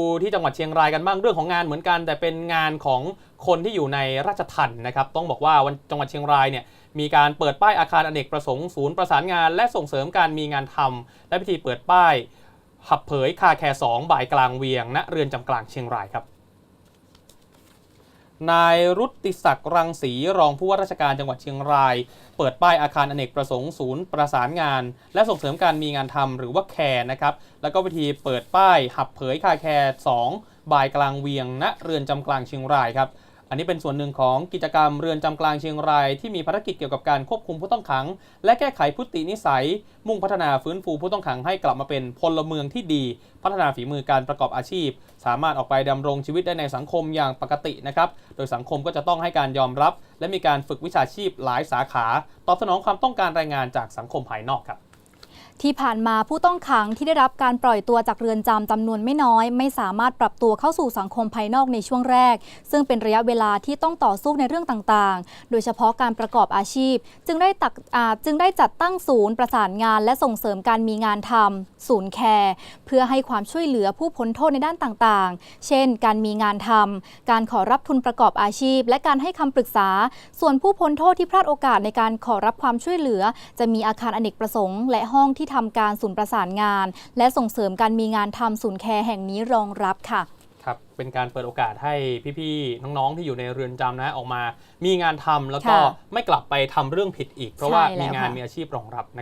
ดูที่จังหวัดเชียงรายกันบ้างเรื่องของงานเหมือนกัน แต่เป็นงานของคนที่อยู่ในราชทัณฑ์นะครับ ต้องบอกว่าวันจังหวัดเชียงรายเนี่ยมีการเปิดป้ายอาคารอเนกประสงค์ศูนย์ประสานงาน และส่งเสริมการมีงานทำและพิธีเปิดป้ายหับเผยคาแคร์สองบ่ายกลางเวียงณเรือนจำกลางเชียงรายครับ นายรุติศักดิ์รังสีรองผู้ว่าราชการจังหวัดเชียงราย เปิดป้ายอาคารอเนกประสงค์ศูนย์ประสานงาน และส่งเสริมการมีงานทำหรือว่าแคร์นะครับแล้วก็พิธีเปิดป้ายหับเผยคาแคร์2บ่ายกลางเวียงณเรือนจำกลางเชียงรายครับ อันนี้เป็นส่วนหนึ่งของกิจกรรมเรือนจำกลางเชียงราย ที่มีภารกิจเกี่ยวกับการควบคุมผู้ต้องขัง และแก้ไขพฤตินิสัย มุ่งพัฒนาฟื้นฟูผู้ต้องขังให้กลับมาเป็นพลเมืองที่ดี พัฒนาฝีมือการประกอบอาชีพ สามารถออกไปดำรงชีวิตได้ในสังคมอย่างปกตินะครับ โดยสังคมก็จะต้องให้การยอมรับ และมีการฝึกวิชาชีพหลายสาขา ตอบสนองความต้องการแรงงานจากสังคมภายนอกครับ ที่ผ่านมาผู้ต้องขังที่ได้รับการปล่อยตัวจากเรือนจำจำนวนไม่น้อย ไม่สามารถปรับตัวเข้าสู่สังคมภายนอกในช่วงแรก ซึ่งเป็นระยะเวลาที่ต้องต่อสู้ในเรื่องต่างๆ โดยเฉพาะการประกอบอาชีพ จึงได้ตักจึงได้จัดตั้งศูนย์ประสานงาน และส่งเสริมการมีงานทำศูนย์แคร์เพื่อให้ความช่วยเหลือผู้พ้นโทษในด้านต่างๆ เช่น การมีงานทำการขอรับทุนประกอบอาชีพ และการให้คำปรึกษา ส่วนผู้พ้นโทษที่พลาดโอกาสในการขอรับความช่วยเหลือ จะมีอาคารอเนกประสงค์และห้องที่ทำการศูนย์ประสานงาน และส่งเสริมการมีงานทำศูนย์แคร์แห่งนี้รองรับค่ะครับเป็นการเปิดโอกาสให้พี่ๆน้องๆที่อยู่ในเรือนจำนะออกมา มีงานทำแล้วก็ค่ะไม่กลับไปทำเรื่องผิดอีก เพราะว่าใช่แล้วมีงานค่ะมีอาชีพรองรับนะ